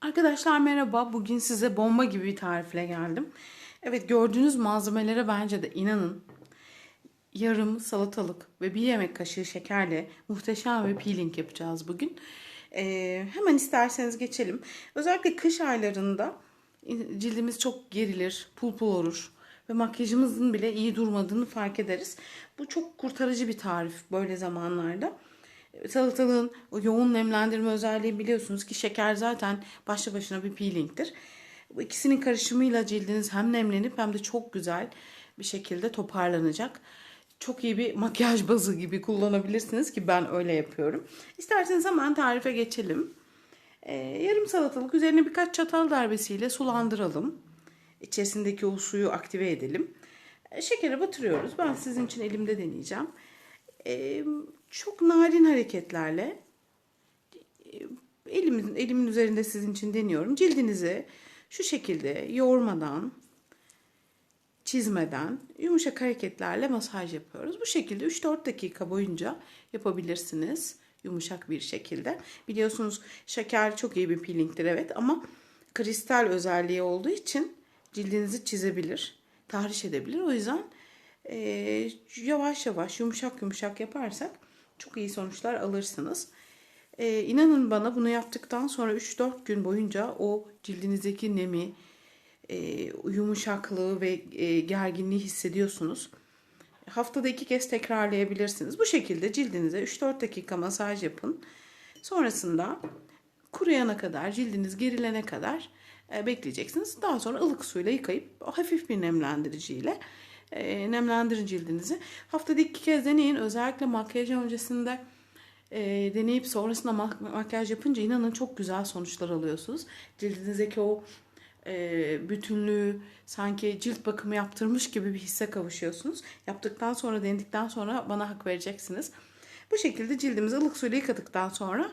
Arkadaşlar merhaba. Bugün size bomba gibi bir tarifle geldim. Evet gördüğünüz malzemelere bence de inanın. Yarım salatalık ve bir yemek kaşığı şekerle muhteşem bir peeling yapacağız bugün. Ee, hemen isterseniz geçelim. Özellikle kış aylarında cildimiz çok gerilir, pul pul olur ve makyajımızın bile iyi durmadığını fark ederiz. Bu çok kurtarıcı bir tarif böyle zamanlarda. Salatalığın o yoğun nemlendirme özelliği biliyorsunuz ki şeker zaten başlı başına bir peelingdir. Bu ikisinin karışımıyla cildiniz hem nemlenip hem de çok güzel bir şekilde toparlanacak. Çok iyi bir makyaj bazı gibi kullanabilirsiniz ki ben öyle yapıyorum. İsterseniz hemen tarife geçelim. Ee, yarım salatalık üzerine birkaç çatal darbesiyle sulandıralım. İçerisindeki o suyu aktive edelim. Ee, şekere batırıyoruz. Ben sizin için elimde deneyeceğim. Çok narin hareketlerle e, elimin, elimin üzerinde sizin için deniyorum. Cildinizi şu şekilde yoğurmadan, çizmeden yumuşak hareketlerle masaj yapıyoruz. Bu şekilde 3-4 dakika boyunca yapabilirsiniz. Yumuşak bir şekilde. Biliyorsunuz şeker çok iyi bir peelingdir evet ama kristal özelliği olduğu için cildinizi çizebilir, tahriş edebilir. O yüzden e, yavaş yavaş yumuşak yumuşak yaparsak çok iyi sonuçlar alırsınız. E, inanın bana bunu yaptıktan sonra 3-4 gün boyunca o cildinizdeki nemi, e, yumuşaklığı ve e, gerginliği hissediyorsunuz. Haftada iki kez tekrarlayabilirsiniz. Bu şekilde cildinize 3-4 dakika masaj yapın. Sonrasında kuruyana kadar, cildiniz gerilene kadar bekleyeceksiniz. Daha sonra ılık suyla yıkayıp hafif bir nemlendiriciyle e, nemlendirin cildinizi. Haftada iki kez deneyin. Özellikle makyaj öncesinde e, deneyip sonrasında mak- makyaj yapınca inanın çok güzel sonuçlar alıyorsunuz. Cildinizdeki o e, bütünlüğü sanki cilt bakımı yaptırmış gibi bir hisse kavuşuyorsunuz. Yaptıktan sonra denedikten sonra bana hak vereceksiniz. Bu şekilde cildimizi ılık suyla yıkadıktan sonra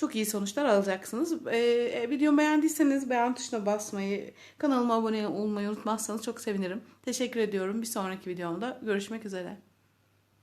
çok iyi sonuçlar alacaksınız. Ee, videomu beğendiyseniz beğen tuşuna basmayı, kanalıma abone olmayı unutmazsanız çok sevinirim. Teşekkür ediyorum. Bir sonraki videomda görüşmek üzere.